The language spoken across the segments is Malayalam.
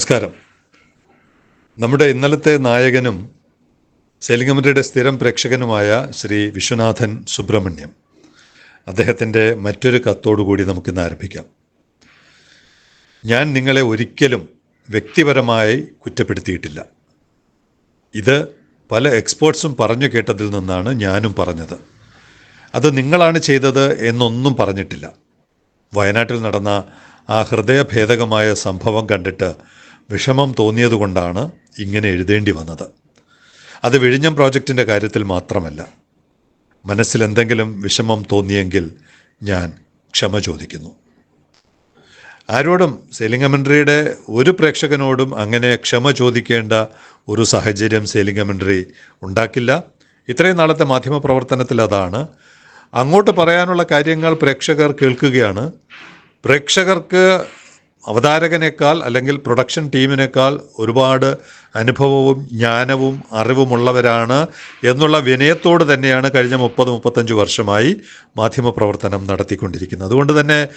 നമസ്കാരം. നമ്മുടെ ഇന്നലത്തെ നായകനും സെലിംഗമറ്റയുടെ സ്ഥിരം പ്രേക്ഷകനുമായ ശ്രീ വിശ്വനാഥൻ സുബ്രഹ്മണ്യം. അദ്ദേഹത്തിന്റെ മറ്റൊരു കത്തോടുകൂടി നമുക്കിന്ന് ആരംഭിക്കാം. ഞാൻ നിങ്ങളെ ഒരിക്കലും വ്യക്തിപരമായി കുറ്റപ്പെടുത്തിയിട്ടില്ല. ഇത് പല എക്സ്പേർട്സും പറഞ്ഞു കേട്ടതിൽ നിന്നാണ് ഞാനും പറഞ്ഞത്. അത് നിങ്ങളാണ് ചെയ്തത് എന്നൊന്നും പറഞ്ഞിട്ടില്ല. വയനാട്ടിൽ നടന്ന ആ ഹൃദയഭേദകമായ സംഭവം കണ്ടിട്ട് വിഷമം തോന്നിയതുകൊണ്ടാണ് ഇങ്ങനെ എഴുതേണ്ടി വന്നത്. അത് വിഴിഞ്ഞം പ്രോജക്റ്റിന്റെ കാര്യത്തിൽ മാത്രമല്ല. മനസ്സിൽ എന്തെങ്കിലും വിഷമം തോന്നിയെങ്കിൽ ഞാൻ ക്ഷമ ചോദിക്കുന്നു. ആരോടും സെലിംഗമൻട്രിയുടെ ഒരു പ്രേക്ഷകനോടും അങ്ങനെ ക്ഷമ ചോദിക്കേണ്ട ഒരു സാഹചര്യം സെലിംഗമൻട്രി ഉണ്ടാക്കില്ല. ഇത്രയും നാളത്തെ മാധ്യമപ്രവർത്തനത്തിൽ അതാണ്. അങ്ങോട്ട് പറയാനുള്ള കാര്യങ്ങൾ പ്രേക്ഷകർ കേൾക്കുകയാണ്. പ്രേക്ഷകർക്ക് അവതാരകനേക്കാൾ അല്ലെങ്കിൽ പ്രൊഡക്ഷൻ ടീമിനേക്കാൾ ഒരുപാട് അനുഭവവും ജ്ഞാനവും അറിവുമുള്ളവരാണ് എന്നുള്ള വിനയത്തോട് തന്നെയാണ് കഴിഞ്ഞ മുപ്പത് മുപ്പത്തഞ്ച് വർഷമായി മാധ്യമപ്രവർത്തനം നടത്തിക്കൊണ്ടിരിക്കുന്നത്. അതുകൊണ്ട് തന്നെ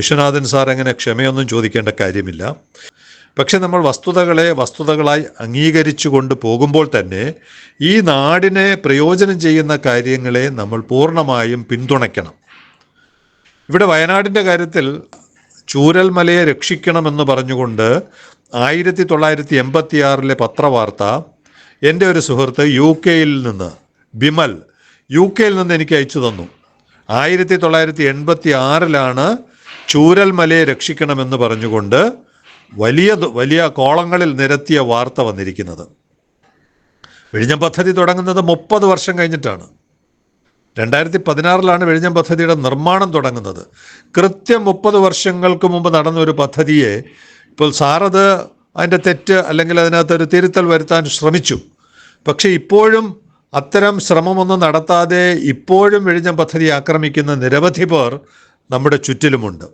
വിശ്വനാഥൻ സാർ എങ്ങനെ ക്ഷമയൊന്നും ചോദിക്കേണ്ട കാര്യമില്ല. പക്ഷെ നമ്മൾ വസ്തുതകളെ വസ്തുതകളായി അംഗീകരിച്ചു കൊണ്ട് പോകുമ്പോൾ തന്നെ ഈ നാടിനെ പ്രയോജനം ചെയ്യുന്ന കാര്യങ്ങളെ നമ്മൾ പൂർണമായും പിന്തുണയ്ക്കണം. ഇവിടെ വയനാടിന്റെ കാര്യത്തിൽ ചൂരൽമലയെ രക്ഷിക്കണമെന്ന് പറഞ്ഞുകൊണ്ട് ആയിരത്തി തൊള്ളായിരത്തി എൺപത്തിയാറിലെ പത്രവാർത്ത എന്റെ ഒരു സുഹൃത്ത് യു കെയിൽ നിന്ന് ബിമൽ യു കെയിൽ നിന്ന് എനിക്ക് അയച്ചു തന്നു. ആയിരത്തി തൊള്ളായിരത്തി എൺപത്തി ആറിലാണ് ചൂരൽമലയെ രക്ഷിക്കണമെന്ന് പറഞ്ഞുകൊണ്ട് വലിയ വലിയ കോളങ്ങളിൽ നിരത്തിയ വാർത്ത വന്നിരിക്കുന്നത്. വിഴിഞ്ഞം പദ്ധതി തുടങ്ങുന്നത് മുപ്പത് വർഷം കഴിഞ്ഞിട്ടാണ്. രണ്ടായിരത്തി പതിനാറിലാണ് വെഴിഞ്ഞം പദ്ധതിയുടെ നിർമ്മാണം തുടങ്ങുന്നത്. കൃത്യം മുപ്പത് വർഷങ്ങൾക്ക് മുമ്പ് നടന്ന ഒരു പദ്ധതിയെ ഇപ്പോൾ സാറത് അതിന്റെ തെറ്റ് അല്ലെങ്കിൽ അതിനകത്ത് ഒരു തിരുത്തൽ വരുത്താൻ ശ്രമിച്ചു. പക്ഷേ ഇപ്പോഴും അത്തരം ശ്രമമൊന്നും നടത്താതെ ഇപ്പോഴും വെഴിഞ്ഞം പദ്ധതി ആക്രമിക്കുന്ന നിരവധി പേർ നമ്മുടെ ചുറ്റിലുമുണ്ട്.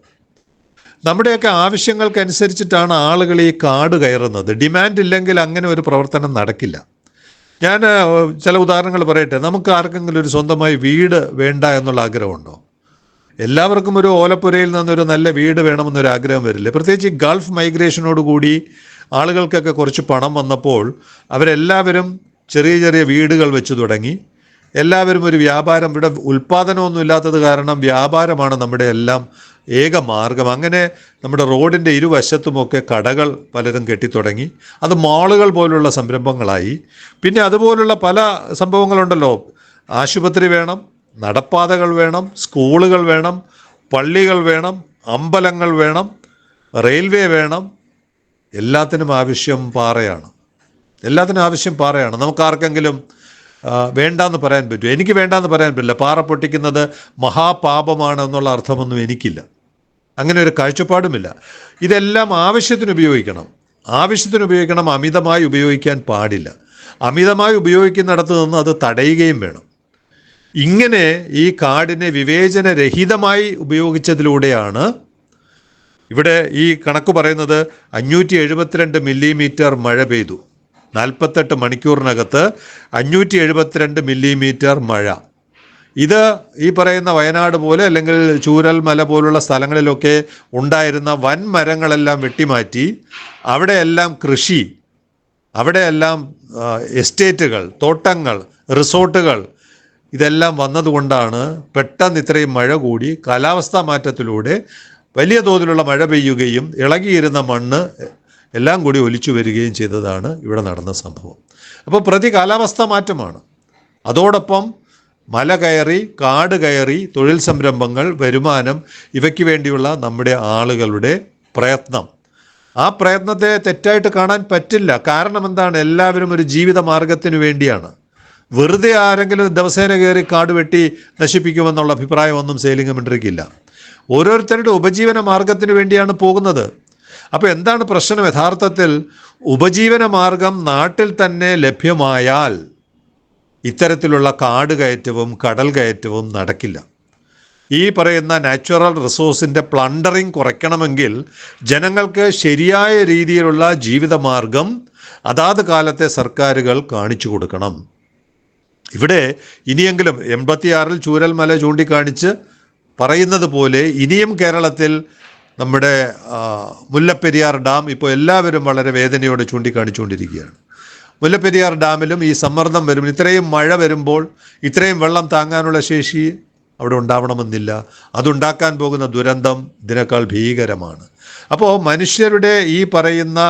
നമ്മുടെയൊക്കെ ആവശ്യങ്ങൾക്കനുസരിച്ചിട്ടാണ് ആളുകൾ ഈ കാട് കയറുന്നത്. ഡിമാൻഡ് ഇല്ലെങ്കിൽ അങ്ങനെ ഒരു പ്രവർത്തനം നടക്കില്ല. ഞാൻ ചില ഉദാഹരണങ്ങൾ പറയട്ടെ. നമുക്ക് ആർക്കെങ്കിലും ഒരു സ്വന്തമായി വീട് വേണ്ട എന്നുള്ള ആഗ്രഹമുണ്ടോ? എല്ലാവർക്കും ഒരു ഓലപ്പുരയിൽ നിന്നൊരു നല്ല വീട് വേണമെന്നൊരു ആഗ്രഹം വരില്ലേ? പ്രത്യേകിച്ച് ഗൾഫ് മൈഗ്രേഷനോട് കൂടി ആളുകൾക്കൊക്കെ കുറച്ച് പണം വന്നപ്പോൾ അവരെല്ലാവരും ചെറിയ ചെറിയ വീടുകൾ വെച്ച് തുടങ്ങി. എല്ലാവരും ഒരു വ്യാപാരം ഇവിടെ ഉൽപ്പാദനമൊന്നും ഇല്ലാത്തത് കാരണം വ്യാപാരമാണ് നമ്മുടെ എല്ലാം ഏക മാർഗം. അങ്ങനെ നമ്മുടെ റോഡിന്റെ ഇരുവശത്തുമൊക്കെ കടകൾ പലരും കെട്ടിത്തുടങ്ങി. അത് മാളുകൾ പോലുള്ള സംരംഭങ്ങളായി. പിന്നെ അതുപോലുള്ള പല സംഭവങ്ങളുണ്ടല്ലോ. ആശുപത്രി വേണം നടപ്പാതകൾ വേണം സ്കൂളുകൾ വേണം പള്ളികൾ വേണം അമ്പലങ്ങൾ വേണം റെയിൽവേ വേണം. എല്ലാത്തിനും ആവശ്യം പാറയാണ്. എല്ലാത്തിനും ആവശ്യം പാറയാണ്. നമുക്ക് ആർക്കെങ്കിലും വേണ്ടാന്ന് പറയാൻ പറ്റും എനിക്ക് വേണ്ടാന്ന് പറയാൻ പറ്റില്ല. പാറ പൊട്ടിക്കുന്നത് മഹാപാപമാണ് എന്നുള്ള അർത്ഥമൊന്നും എനിക്കില്ല. അങ്ങനെ ഒരു കാഴ്ചപ്പാടുമില്ല. ഇതെല്ലാം ആവശ്യത്തിന് ഉപയോഗിക്കണം. ആവശ്യത്തിന് ഉപയോഗിക്കണം അമിതമായി ഉപയോഗിക്കാൻ പാടില്ല. അമിതമായി ഉപയോഗിക്കുന്നിടത്ത് നിന്ന് അത് തടയുകയും വേണം. ഇങ്ങനെ ഈ കാർഡിനെ വിവേചനരഹിതമായി ഉപയോഗിച്ചതിലൂടെയാണ് ഇവിടെ ഈ കണക്ക് പറയുന്നത് അഞ്ഞൂറ്റി എഴുപത്തിരണ്ട് മില്ലിമീറ്റർ മഴ പെയ്തു. നാൽപ്പത്തെട്ട് മണിക്കൂറിനകത്ത് അഞ്ഞൂറ്റി എഴുപത്തിരണ്ട് മില്ലിമീറ്റർ മഴ. ഇത് ഈ പറയുന്ന വയനാട് പോലെ അല്ലെങ്കിൽ ചൂരൽ മല പോലുള്ള സ്ഥലങ്ങളിലൊക്കെ ഉണ്ടായിരുന്ന വൻ മരങ്ങളെല്ലാം വെട്ടിമാറ്റി അവിടെയെല്ലാം കൃഷി അവിടെയെല്ലാം എസ്റ്റേറ്റുകൾ തോട്ടങ്ങൾ റിസോർട്ടുകൾ ഇതെല്ലാം വന്നതുകൊണ്ടാണ് പെട്ടെന്ന് ഇത്രയും മഴ കൂടി കാലാവസ്ഥാ മാറ്റത്തിലൂടെ വലിയ തോതിലുള്ള മഴ പെയ്യുകയും ഇളകിയിരുന്ന മണ്ണ് എല്ലാം കൂടി ഒലിച്ചു വരികയും ചെയ്തതാണ് ഇവിടെ നടന്ന സംഭവം. അപ്പോൾ പ്രതി കാലാവസ്ഥാ മാറ്റമാണ്. അതോടൊപ്പം മല കയറി കാട് കയറി തൊഴിൽ സംരംഭങ്ങൾ വരുമാനം ഇവയ്ക്ക് വേണ്ടിയുള്ള നമ്മുടെ ആളുകളുടെ പ്രയത്നം. ആ പ്രയത്നത്തെ തെറ്റായിട്ട് കാണാൻ പറ്റില്ല. കാരണം എന്താണ്? എല്ലാവരും ഒരു ജീവിത മാർഗത്തിന് വേണ്ടിയാണ്. വെറുതെ ആരെങ്കിലും ദിവസേന കയറി കാട് വെട്ടി നശിപ്പിക്കുമെന്നുള്ള അഭിപ്രായമൊന്നും സെയിലിംഗ് മിൻട്രിക്കില്ല ഓരോരുത്തരുടെ ഉപജീവന മാർഗത്തിന് വേണ്ടിയാണ് പോകുന്നത്. അപ്പോൾ എന്താണ് പ്രശ്നം? യഥാർത്ഥത്തിൽ ഉപജീവന മാർഗം നാട്ടിൽ തന്നെ ലഭ്യമായാൽ ഇത്തരത്തിലുള്ള കാട് കയറ്റവും കടൽ കയറ്റവും നടക്കില്ല. ഈ പറയുന്ന നാച്ചുറൽ റിസോഴ്സിന്റെ പ്ലണ്ടറിങ് കുറയ്ക്കണമെങ്കിൽ ജനങ്ങൾക്ക് ശരിയായ രീതിയിലുള്ള ജീവിതമാർഗം അതാത് കാലത്തെ സർക്കാരുകൾ കാണിച്ചു കൊടുക്കണം. ഇവിടെ ഇനിയെങ്കിലും എൺപത്തിയാറിൽ ചൂരൽമല ചൂണ്ടിക്കാണിച്ച് പറയുന്നത് പോലെ ഇനിയും കേരളത്തിൽ നമ്മുടെ മുല്ലപ്പെരിയാർ ഡാം ഇപ്പോൾ എല്ലാവരും വളരെ വേദനയോടെ ചൂണ്ടിക്കാണിച്ചുകൊണ്ടിരിക്കുകയാണ്. മുല്ലപ്പെരിയാർ ഡാമിലും ഈ സമ്മർദ്ദം വരും ഇത്രയും മഴ വരുമ്പോൾ ഇത്രയും വെള്ളം താങ്ങാനുള്ള ശേഷി അവിടെ ഉണ്ടാവണമെന്നില്ല. അതുണ്ടാക്കാൻ പോകുന്ന ദുരന്തം ഇതിനേക്കാൾ ഭീകരമാണ്. അപ്പോൾ മനുഷ്യരുടെ ഈ പറയുന്ന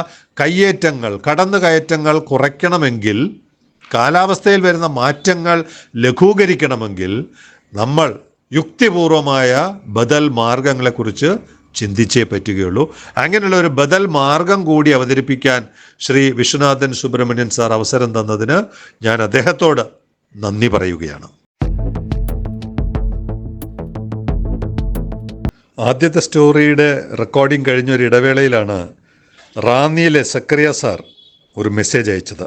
കയ്യേറ്റങ്ങൾ കടന്നു കയറ്റങ്ങൾ കുറയ്ക്കണമെങ്കിൽ കാലാവസ്ഥയിൽ വരുന്ന മാറ്റങ്ങൾ ലഘൂകരിക്കണമെങ്കിൽ നമ്മൾ യുക്തിപൂർവമായ ബദൽ മാർഗങ്ങളെക്കുറിച്ച് ചിന്തിച്ചേ പറ്റുകയുള്ളൂ. അങ്ങനെയുള്ള ഒരു ബദൽ മാർഗം കൂടി അവതരിപ്പിക്കാൻ ശ്രീ വിശ്വനാഥൻ സുബ്രഹ്മണ്യൻ സാർ അവസരം തന്നതിന് ഞാൻ അദ്ദേഹത്തോട് നന്ദി പറയുകയാണ്. ആദ്യത്തെ സ്റ്റോറിയുടെ റെക്കോർഡിംഗ് കഴിഞ്ഞ ഒരു ഇടവേളയിലാണ് റാന്നിയിലെ സക്രിയ സാർ ഒരു മെസ്സേജ് അയച്ചത്.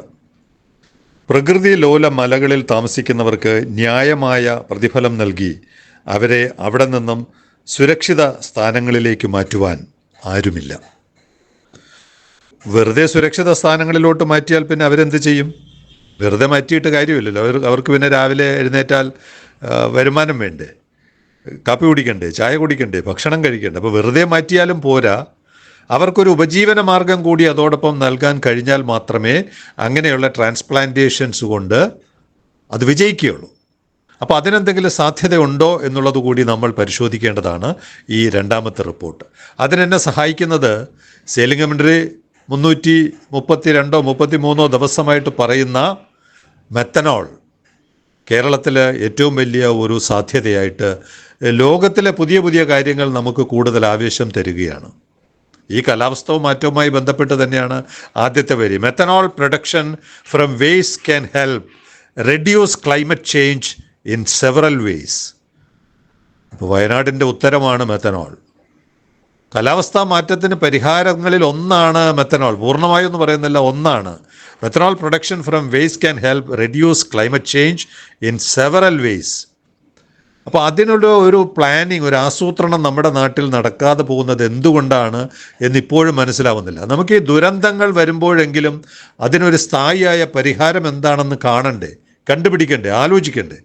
പ്രകൃതി ലോല മലകളിൽ താമസിക്കുന്നവർക്ക് ന്യായമായ പ്രതിഫലം നൽകി അവരെ അവിടെ നിന്നും സുരക്ഷിത സ്ഥാനങ്ങളിലേക്ക് മാറ്റുവാൻ ആരുമില്ല. വെറുതെ സുരക്ഷിത സ്ഥാനങ്ങളിലോട്ട് മാറ്റിയാൽ പിന്നെ അവരെന്ത് ചെയ്യും? വെറുതെ മാറ്റിയിട്ട് കാര്യമില്ലല്ലോ. അവർ അവർക്ക് പിന്നെ രാവിലെ എഴുന്നേറ്റാൽ വരുമാനം വേണ്ടേ? കാപ്പി കുടിക്കണ്ടേ? ചായ കുടിക്കണ്ടേ? ഭക്ഷണം കഴിക്കണ്ടേ? അപ്പോൾ വെറുതെ മാറ്റിയാലും പോരാ. അവർക്കൊരു ഉപജീവന മാർഗം കൂടി അതോടൊപ്പം നൽകാൻ കഴിഞ്ഞാൽ മാത്രമേ അങ്ങനെയുള്ള ട്രാൻസ്പ്ലാന്റേഷൻസ് കൊണ്ട് അത് വിജയിക്കുകയുള്ളൂ. അപ്പോൾ അതിനെന്തെങ്കിലും സാധ്യതയുണ്ടോ എന്നുള്ളത് കൂടി നമ്മൾ പരിശോധിക്കേണ്ടതാണ് ഈ രണ്ടാമത്തെ റിപ്പോർട്ട്. അതിനെന്നെ സഹായിക്കുന്നത് സെലിംഗമെന്ററി മുന്നൂറ്റി മുപ്പത്തി രണ്ടോ മുപ്പത്തി മൂന്നോ ദിവസമായിട്ട് പറയുന്ന മെത്തനോൾ കേരളത്തിലെ ഏറ്റവും വലിയ ഒരു സാധ്യതയായിട്ട് ലോകത്തിലെ പുതിയ പുതിയ കാര്യങ്ങൾ നമുക്ക് കൂടുതൽ ആവേശം തരികയാണ്. ഈ കാലാവസ്ഥവും മാറ്റവുമായി ബന്ധപ്പെട്ട് തന്നെയാണ് ആദ്യത്തെ വരി. Methanol production from waste can help reduce climate change in several ways ഇപ്പോൾ വയനാടിന്റെ ഉത്തരമാണ് മെത്തനോൾ കാലാവസ്ഥാ മാറ്റത്തിന് പരിഹാരങ്ങളിൽ ഒന്നാണ് മെത്തനോൾ പൂർണമായും എന്ന് പറയുന്നില്ല ഒന്നാണ്. Methanol production from waste can help reduce climate change in several ways അപ്പോൾ അതിനുള്ള ഒരു പ്ലാനിങ് ഒരു ആസൂത്രണം നമ്മുടെ നാട്ടിൽ നടക്കാതെ പോകുന്നത് എന്തുകൊണ്ടാണ് എന്നിപ്പോഴും മനസ്സിലാവുന്നില്ല. നമുക്ക് ഈ ദുരന്തങ്ങൾ വരുമ്പോഴെങ്കിലും അതിനൊരു സ്ഥായിയായ പരിഹാരം എന്താണെന്ന് കാണണ്ടേ കണ്ടുപിടിക്കണ്ടേ ആലോചിക്കണ്ടേ?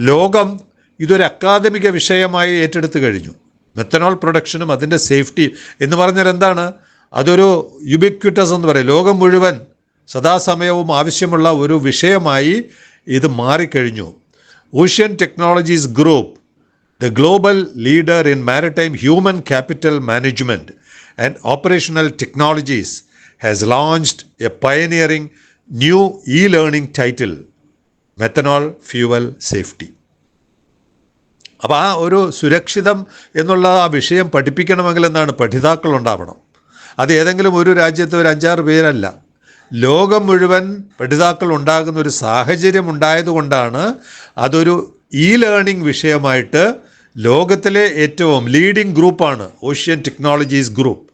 ലോകം ഇതൊരു അക്കാദമിക വിഷയമായി ഏറ്റെടുത്തു കഴിഞ്ഞു. മെത്തനോൾ പ്രൊഡക്ഷനും അതിന്റെ സേഫ്റ്റി എന്ന് പറഞ്ഞാൽ എന്താണ്? അതൊരു യുബിക്വിറ്റസ് എന്ന് പറയും. ലോകം മുഴുവൻ സദാസമയവും ആവശ്യമുള്ള ഒരു വിഷയമായി ഇത് മാറിക്കഴിഞ്ഞു. Ocean Technologies Group the global leader in maritime human capital management and operational technologies has launched a pioneering new e learning title. Methanol fuel safety അപ്പോൾ ആ ഒരു സുരക്ഷിതം എന്നുള്ള ആ വിഷയം പഠിപ്പിക്കണമെങ്കിൽ എന്താണ്? പഠിതാക്കൾ ഉണ്ടാവണം അത് ഏതെങ്കിലും ഒരു രാജ്യത്ത് ഒരു അഞ്ചാറ് പേരല്ല. ലോകം മുഴുവൻ പഠിതാക്കൾ ഉണ്ടാകുന്ന ഒരു സാഹചര്യം ഉണ്ടായതുകൊണ്ടാണ് അതൊരു ഇ ലേണിംഗ് വിഷയമായിട്ട് ലോകത്തിലെ ഏറ്റവും ലീഡിംഗ് ഗ്രൂപ്പാണ് Ocean Technologies Group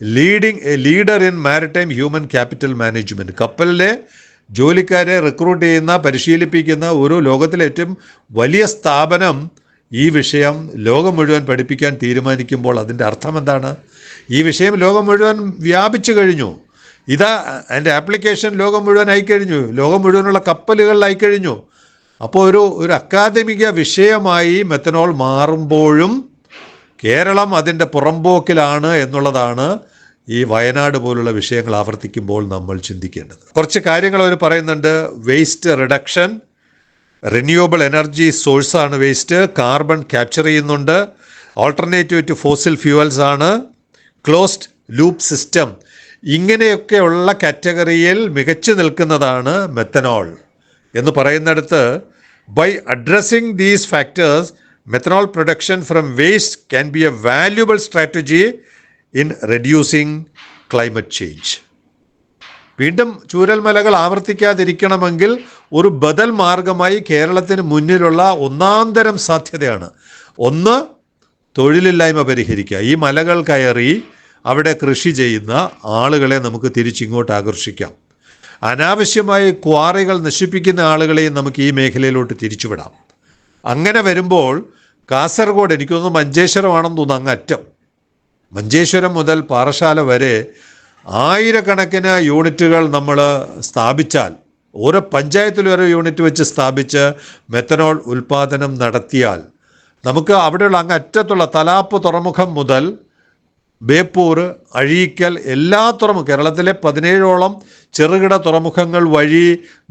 leading a leader in maritime human capital management കപ്പലിലെ ജോലിക്കാരെ റിക്രൂട്ട് ചെയ്യുന്ന പരിശീലിപ്പിക്കുന്ന ഒരു ലോകത്തിലെ ഏറ്റവും വലിയ സ്ഥാപനം ഈ വിഷയം ലോകം മുഴുവൻ പഠിപ്പിക്കാൻ തീരുമാനിക്കുമ്പോൾ അതിന്റെ അർത്ഥം എന്താണ്? ഈ വിഷയം ലോകം മുഴുവൻ വ്യാപിച്ചു കഴിഞ്ഞു. ഇതാ അതിന്റെ ആപ്ലിക്കേഷൻ ലോകം മുഴുവൻ ആയിക്കഴിഞ്ഞു ലോകം മുഴുവനുള്ള കപ്പലുകളിൽ കഴിഞ്ഞു. അപ്പോൾ ഒരു ഒരു അക്കാദമിക വിഷയമായി മെത്തനോൾ മാറുമ്പോഴും കേരളം അതിന്റെ പുറമ്പോക്കിലാണ് എന്നുള്ളതാണ് ഈ വയനാട് പോലുള്ള വിഷയങ്ങൾ ആവർത്തിക്കുമ്പോൾ നമ്മൾ ചിന്തിക്കേണ്ടത്. കുറച്ച് കാര്യങ്ങൾ അവർ പറയുന്നുണ്ട്. വേസ്റ്റ് റിഡക്ഷൻ റിന്യൂവബിൾ എനർജി സോഴ്സാണ് വേസ്റ്റ് കാർബൺ ക്യാപ്ചർ ചെയ്യുന്നുണ്ട്. ഓൾട്ടർനേറ്റീവ് ടു ഫോസിൽ ഫ്യൂവൽസ് ആണ്. ക്ലോസ്ഡ് ലൂപ്പ് സിസ്റ്റം ഇങ്ങനെയൊക്കെയുള്ള കാറ്റഗറിയിൽ മികച്ചു നിൽക്കുന്നതാണ് മെത്തനോൾ എന്ന് പറയുന്നിടത്ത് by addressing these factors methanol production from waste can be a valuable strategy in reducing climate change വീണ്ടും ചൂരൽമലകൾ ആവർത്തിക്കാതിരിക്കണമെങ്കിൽ ഒരു ബദൽ മാർഗമായി കേരളത്തിന് മുന്നിലുള്ള ഒന്നാന്തരം സാധ്യതയാണ്. ഒന്ന് തൊഴിലില്ലായ്മ പരിഹരിക്കുക. ഈ മലകൾ കയറി അവിടെ കൃഷി ചെയ്യുന്ന ആളുകളെ നമുക്ക് തിരിച്ചിങ്ങോട്ട് ആകർഷിക്കാം. അനാവശ്യമായി ക്വാറികൾ നശിപ്പിക്കുന്ന ആളുകളെയും നമുക്ക് ഈ മേഖലയിലോട്ട് തിരിച്ചുവിടാം. അങ്ങനെ വരുമ്പോൾ കാസർഗോഡ് എനിക്കൊന്ന് മഞ്ചേശ്വരമാണെന്ന് തോന്നുന്നു അങ്ങ് അറ്റം. മഞ്ചേശ്വരം മുതൽ പാറശാല വരെ ആയിരക്കണക്കിന് യൂണിറ്റുകൾ നമ്മൾ സ്ഥാപിച്ചാൽ ഓരോ പഞ്ചായത്തിലും ഓരോ യൂണിറ്റ് വെച്ച് സ്ഥാപിച്ച് മെത്തനോൾ ഉൽപാദനം നടത്തിയാൽ നമുക്ക് അവിടെയുള്ള അങ്ങ് അറ്റത്തുള്ള തലാപ്പ് തുറമുഖം മുതൽ ബേപ്പൂർ അഴീക്കൽ എല്ലാ തുറമുഖ കേരളത്തിലെ പതിനേഴോളം ചെറുകിട തുറമുഖങ്ങൾ വഴി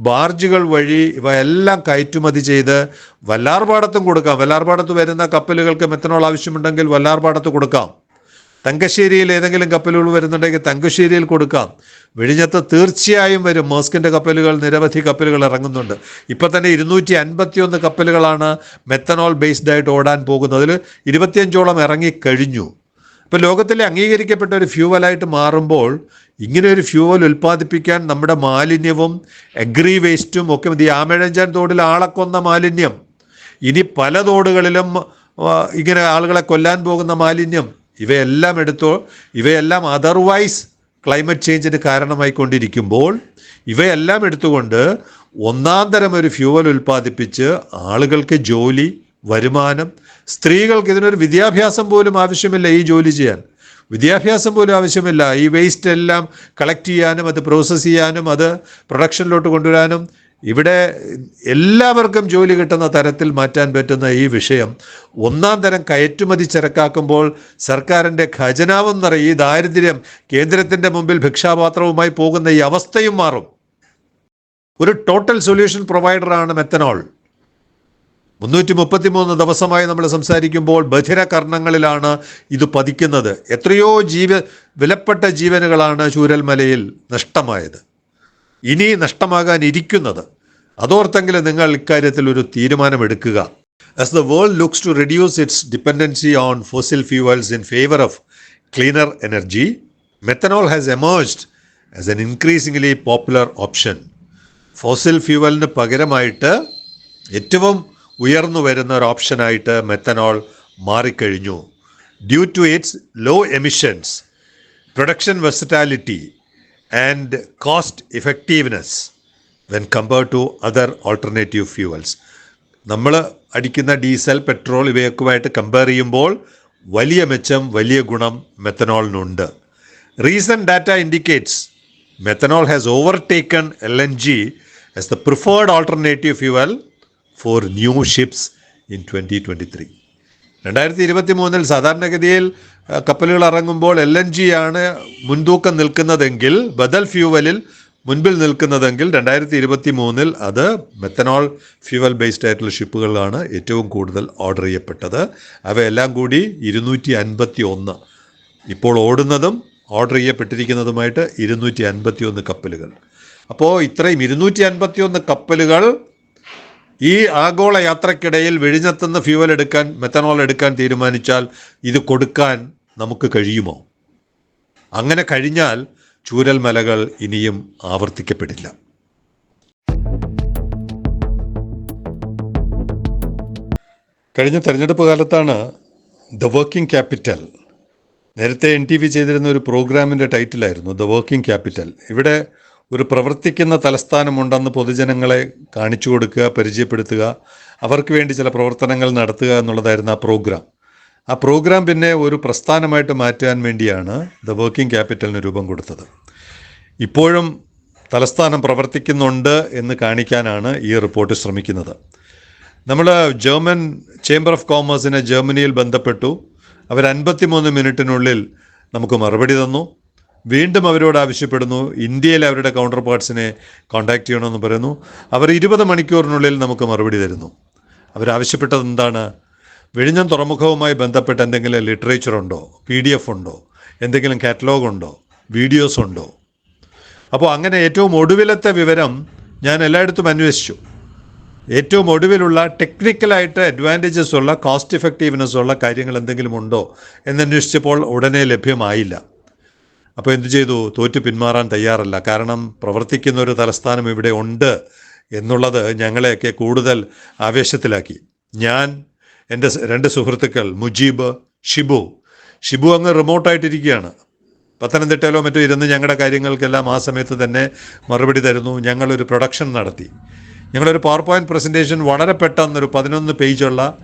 ബാർജുകൾ വഴി ഇവ എല്ലാം കയറ്റുമതി ചെയ്ത് വല്ലാർപാടത്തും കൊടുക്കാം. വല്ലാർപാടത്ത് വരുന്ന കപ്പലുകൾക്ക് മെത്തനോൾ ആവശ്യമുണ്ടെങ്കിൽ വല്ലാർപാടത്ത് കൊടുക്കാം. തങ്കശ്ശേരിയിൽ ഏതെങ്കിലും കപ്പലുകൾ വരുന്നുണ്ടെങ്കിൽ തങ്കശ്ശേരിയിൽ കൊടുക്കാം. വിഴിഞ്ഞത്ത് തീർച്ചയായും വരും. മോസ്കിന്റെ കപ്പലുകൾ നിരവധി കപ്പലുകൾ ഇറങ്ങുന്നുണ്ട്. ഇപ്പം തന്നെ ഇരുന്നൂറ്റി അൻപത്തിയൊന്ന് കപ്പലുകളാണ് മെത്തനോൾ ബേസ്ഡ് ആയിട്ട് ഓടാൻ പോകുന്നത്. അതിൽ ഇരുപത്തിയഞ്ചോളം ഇറങ്ങിക്കഴിഞ്ഞു ഇപ്പം ലോകത്തിലെ അംഗീകരിക്കപ്പെട്ട ഒരു ഫ്യൂവലായിട്ട് മാറുമ്പോൾ ഇങ്ങനെ ഒരു ഫ്യൂവൽ ഉൽപ്പാദിപ്പിക്കാൻ നമ്മുടെ മാലിന്യവും എഗ്രി വേസ്റ്റും ഒക്കെ മതി. ആമഴഞ്ചാൻ തോടിൽ ആളക്കൊന്ന മാലിന്യം. ഇനി പല തോടുകളിലും ഇങ്ങനെ ആളുകളെ കൊല്ലാൻ പോകുന്ന മാലിന്യം ഇവയെല്ലാം എടുത്തോ ഇവയെല്ലാം അതർവൈസ് ക്ലൈമറ്റ് ചേഞ്ചിന് കാരണമായിക്കൊണ്ടിരിക്കുമ്പോൾ ഇവയെല്ലാം എടുത്തുകൊണ്ട് ഒന്നാം തരം ഒരു ഫ്യൂവൽ ഉൽപ്പാദിപ്പിച്ച് ആളുകൾക്ക് ജോലി വരുമാനം സ്ത്രീകൾക്ക് ഇതിനൊരു വിദ്യാഭ്യാസം പോലും ആവശ്യമില്ല ഈ ജോലി ചെയ്യാൻ. വിദ്യാഭ്യാസം പോലും ആവശ്യമില്ല. ഈ വേസ്റ്റ് എല്ലാം കളക്ട് ചെയ്യാനും അത് പ്രോസസ്സ് ചെയ്യാനും അത് പ്രൊഡക്ഷനിലോട്ട് കൊണ്ടുവരാനും ഇവിടെ എല്ലാവർക്കും ജോലി കിട്ടുന്ന തരത്തിൽ മാറ്റാൻ പറ്റുന്ന ഈ വിഷയം ഒന്നാം തരം കയറ്റുമതി ചരക്കാക്കുമ്പോൾ സർക്കാരിന്റെ ഖജനാവും നിറയും ഈ ദാരിദ്ര്യം കേന്ദ്രത്തിന്റെ മുമ്പിൽ ഭിക്ഷാപാത്രവുമായി പോകുന്ന ഈ അവസ്ഥയും മാറും. ഒരു ടോട്ടൽ സൊല്യൂഷൻ പ്രൊവൈഡറാണ് മെത്തനോൾ മുന്നൂറ്റി മുപ്പത്തി മൂന്ന് ദിവസമായി നമ്മൾ സംസാരിക്കുമ്പോൾ ബധിര കർണങ്ങളിലാണ് ഇത് പതിക്കുന്നത്. എത്രയോ ജീവ വിലപ്പെട്ട ജീവനുകളാണ് ചൂരൽമലയിൽ നഷ്ടമായത്. ഇനി നഷ്ടമാകാൻ ഇരിക്കുന്നത്. അതോർത്തെങ്കിലും നിങ്ങൾ ഇക്കാര്യത്തിൽ ഒരു തീരുമാനമെടുക്കുക. As the world looks to reduce its dependency on fossil fuels in favour of cleaner energy methanol has emerged as an increasingly popular option fossil ഫ്യൂവലിന് പകരമായിട്ട് ഏറ്റവും ഉയർന്നു വരുന്ന ഒരു ഓപ്ഷനായിട്ട് മെത്തനോൾ മാറിക്കഴിഞ്ഞു. Due to its low emissions production versatility and cost effectiveness when compare to other alternative fuels നമ്മൾ അടിക്കുന്ന ഡീസൽ പെട്രോൾ ഇവയൊക്കെയായിട്ട് കമ്പയർ ചെയ്യുമ്പോൾ വലിയ മെച്ചം വലിയ ഗുണം മെത്തനോളിനുണ്ട് reason data indicates methanol has overtaken L N G as the preferred alternative fuel for new ships in twenty twenty three രണ്ടായിരത്തി ഇരുപത്തി മൂന്നിൽ സാധാരണഗതിയിൽ കപ്പലുകൾ ഇറങ്ങുമ്പോൾ എൽ എൻ ജി ആണ് മുൻതൂക്കം നിൽക്കുന്നതെങ്കിൽ ബദൽ ഫ്യൂവലിൽ മുൻപിൽ നിൽക്കുന്നതെങ്കിൽ രണ്ടായിരത്തി ഇരുപത്തി മൂന്നിൽ അത് മെത്തനോൾ ഫ്യൂവൽ ബേസ്ഡ് ആയിട്ടുള്ള ഷിപ്പുകളാണ് ഏറ്റവും കൂടുതൽ ഓർഡർ ചെയ്യപ്പെട്ടത്. അവയെല്ലാം കൂടി ഇരുന്നൂറ്റി അൻപത്തി ഒന്ന് ഇപ്പോൾ ഓടുന്നതും ഓർഡർ ചെയ്യപ്പെട്ടിരിക്കുന്നതുമായിട്ട് ഇരുന്നൂറ്റി അൻപത്തി ഒന്ന് കപ്പലുകൾ. അപ്പോൾ ഇത്രയും ഇരുന്നൂറ്റി അൻപത്തി ഒന്ന് കപ്പലുകൾ ഈ ആഗോള യാത്രക്കിടയിൽ വിഴിഞ്ഞത്തുനിന്ന് ഫ്യൂവൽ എടുക്കാൻ മെത്തനോൾ എടുക്കാൻ തീരുമാനിച്ചാൽ ഇത് കൊടുക്കാൻ നമുക്ക് കഴിയുമോ? അങ്ങനെ കഴിഞ്ഞാൽ ചൂരൽമലകൾ ഇനിയും ആവർത്തിക്കപ്പെടില്ല. കഴിഞ്ഞ തെരഞ്ഞെടുപ്പ് കാലത്താണ് ദ വർക്കിംഗ് ക്യാപിറ്റൽ നേരത്തെ എൻ ടി വി ചെയ്തിരുന്ന ഒരു പ്രോഗ്രാമിന്റെ ടൈറ്റിലായിരുന്നു ദ വർക്കിംഗ് ക്യാപിറ്റൽ ഇവിടെ ഒരു പ്രവർത്തിക്കുന്ന തലസ്ഥാനമുണ്ടെന്ന് പൊതുജനങ്ങളെ കാണിച്ചു കൊടുക്കുക പരിചയപ്പെടുത്തുക അവർക്ക് വേണ്ടി ചില പ്രവർത്തനങ്ങൾ നടത്തുക എന്നുള്ളതായിരുന്നു ആ പ്രോഗ്രാം. ആ പ്രോഗ്രാം പിന്നെ ഒരു പ്രസ്ഥാനമായിട്ട് മാറ്റാൻ വേണ്ടിയാണ് ദ വർക്കിംഗ് ക്യാപിറ്റലിന് രൂപം കൊടുത്തത്. ഇപ്പോഴും തലസ്ഥാനം പ്രവർത്തിക്കുന്നുണ്ട് എന്ന് കാണിക്കാനാണ് ഈ റിപ്പോർട്ട് ശ്രമിക്കുന്നത്. നമ്മൾ ജർമ്മൻ ചേംബർ ഓഫ് കോമേഴ്സിനെ ജർമ്മനിയിൽ ബന്ധപ്പെട്ടു. അവർ അൻപത്തിമൂന്ന് മിനിറ്റിനുള്ളിൽ നമുക്ക് മറുപടി തന്നു. വീണ്ടും അവരോട് ആവശ്യപ്പെടുന്നു ഇന്ത്യയിലെ അവരുടെ കൗണ്ടർ പാർട്സിനെ കോൺടാക്ട് ചെയ്യണമെന്ന് പറയുന്നു. അവർ ഇരുപത് മണിക്കൂറിനുള്ളിൽ നമുക്ക് മറുപടി തരുന്നു. അവരാവശ്യപ്പെട്ടത് എന്താണ്? വിഴിഞ്ഞം തുറമുഖവുമായി ബന്ധപ്പെട്ട് എന്തെങ്കിലും ലിറ്ററേച്ചർ ഉണ്ടോ? പി ഡി എഫ് ഉണ്ടോ? എന്തെങ്കിലും കാറ്റലോഗ് ഉണ്ടോ? വീഡിയോസ് ഉണ്ടോ? അപ്പോൾ അങ്ങനെ ഏറ്റവും ഒടുവിലത്തെ വിവരം ഞാൻ എല്ലായിടത്തും അന്വേഷിച്ചു. ഏറ്റവും ഒടുവിലുള്ള ടെക്നിക്കലായിട്ട് അഡ്വാന്റേജസ് ഉള്ള കോസ്റ്റ് ഇഫക്റ്റീവ്നെസ് ഉള്ള കാര്യങ്ങൾ എന്തെങ്കിലും ഉണ്ടോ എന്നന്വേഷിച്ചപ്പോൾ ഉടനെ ലഭ്യമായില്ല. അപ്പോൾ എന്തു ചെയ്തു? തോറ്റു പിന്മാറാൻ തയ്യാറല്ല. കാരണം പ്രവർത്തിക്കുന്ന ഒരു തലസ്ഥാനം ഇവിടെ ഉണ്ട് എന്നുള്ളത് ഞങ്ങളെയൊക്കെ കൂടുതൽ ആവേശത്തിലാക്കി. ഞാൻ എന്റെ രണ്ട് സുഹൃത്തുക്കൾ മുജീബ് ഷിബു. ഷിബു അങ്ങ് റിമോട്ടായിട്ടിരിക്കുകയാണ്. പത്തനംതിട്ടയിലോ മറ്റോ ഇരുന്ന് ഞങ്ങളുടെ കാര്യങ്ങൾക്കെല്ലാം ആ സമയത്ത് തന്നെ മറുപടി തരുന്നു. ഞങ്ങളൊരു പ്രൊഡക്ഷൻ നടത്തി. ഞങ്ങളൊരു പവർ പോയിന്റ് പ്രസന്റേഷൻ വളരെ പെട്ടെന്നൊരു പതിനൊന്ന് പേജുള്ള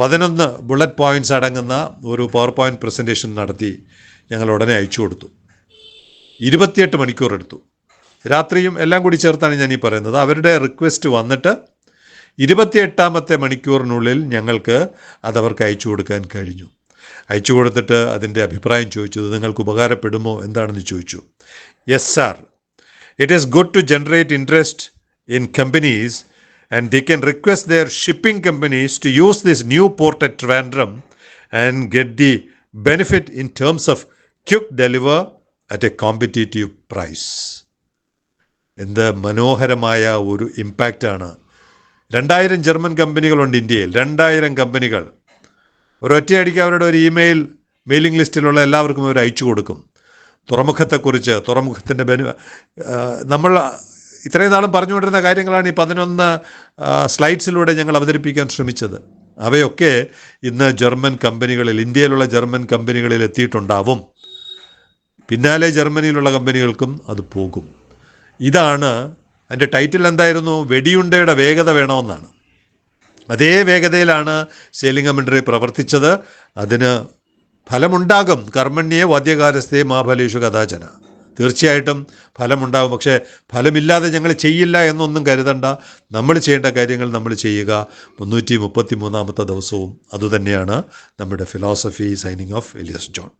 പതിനൊന്ന് ബുള്ളറ്റ് പോയിന്റ്സ് അടങ്ങുന്ന ഒരു പവർ പോയിന്റ് പ്രസന്റേഷൻ നടത്തി ഞങ്ങൾ ഉടനെ അയച്ചു കൊടുത്തു. ഇരുപത്തിയെട്ട് മണിക്കൂർ എടുത്തു. രാത്രിയും എല്ലാം കൂടി ചേർത്താണ് ഞാൻ ഈ പറയുന്നത്. അവരുടെ റിക്വസ്റ്റ് വന്നിട്ട് ഇരുപത്തിയെട്ടാമത്തെ മണിക്കൂറിനുള്ളിൽ ഞങ്ങൾക്ക് അത് അവർക്ക് അയച്ചു കൊടുക്കാൻ കഴിഞ്ഞു. അയച്ചു കൊടുത്തിട്ട് അതിന്റെ അഭിപ്രായം ചോദിച്ചു ഇത് നിങ്ങൾക്ക് ഉപകാരപ്പെടുമോ എന്താണെന്ന് ചോദിച്ചു. Yes sir it is good to generate interest in companies and they can request their shipping companies to use this new port at Trivandrum and get the benefit in terms of quick deliver at a competitive price എന്ത് മനോഹരമായ ഒരു ഇമ്പാക്റ്റാണ് രണ്ടായിരം ജർമ്മൻ കമ്പനികളുണ്ട് ഇന്ത്യയിൽ. രണ്ടായിരം കമ്പനികൾ. ഒരൊറ്റയടിക്ക് അവരുടെ ഒരു ഇമെയിൽ മെയിലിംഗ് ലിസ്റ്റിലുള്ള എല്ലാവർക്കും അവർ അയച്ചു കൊടുക്കും. തുറമുഖത്തെക്കുറിച്ച് തുറമുഖത്തിന്റെ ബെനി നമ്മൾ ഇത്രയും നാളും പറഞ്ഞുകൊണ്ടിരുന്ന കാര്യങ്ങളാണ് ഈ പതിനൊന്ന് സ്ലൈഡ്സിലൂടെ ഞങ്ങൾ അവതരിപ്പിക്കാൻ ശ്രമിച്ചത്. അവയൊക്കെ ഇന്ന് ജർമ്മൻ കമ്പനികളിൽ ഇന്ത്യയിലുള്ള ജർമ്മൻ കമ്പനികളിൽ എത്തിയിട്ടുണ്ടാവും. പിന്നാലെ ജർമ്മനിയിലുള്ള കമ്പനികൾക്കും അത് പോകും. ഇതാണ് അതിന്റെ ടൈറ്റിൽ എന്തായിരുന്നു? വെടിയുണ്ടയുടെ വേഗത വേണമെന്നാണ്. അതേ വേഗതയിലാണ് കമൻട്രി പ്രവർത്തിച്ചത്. അതിന് ഫലമുണ്ടാകും. കർമ്മണ്യെ വാദ്യകാരസ്ഥയെ മഹാഫലേഷു കഥാചന. തീർച്ചയായിട്ടും ഫലമുണ്ടാകും. പക്ഷേ ഫലമില്ലാതെ ഞങ്ങൾ ചെയ്യില്ല എന്നൊന്നും കരുതണ്ട. നമ്മൾ ചെയ്യേണ്ട കാര്യങ്ങൾ നമ്മൾ ചെയ്യുക. മുന്നൂറ്റി മുപ്പത്തി മൂന്നാമത്തെ ദിവസവും അതുതന്നെയാണ് നമ്മുടെ philosophy signing off Elias John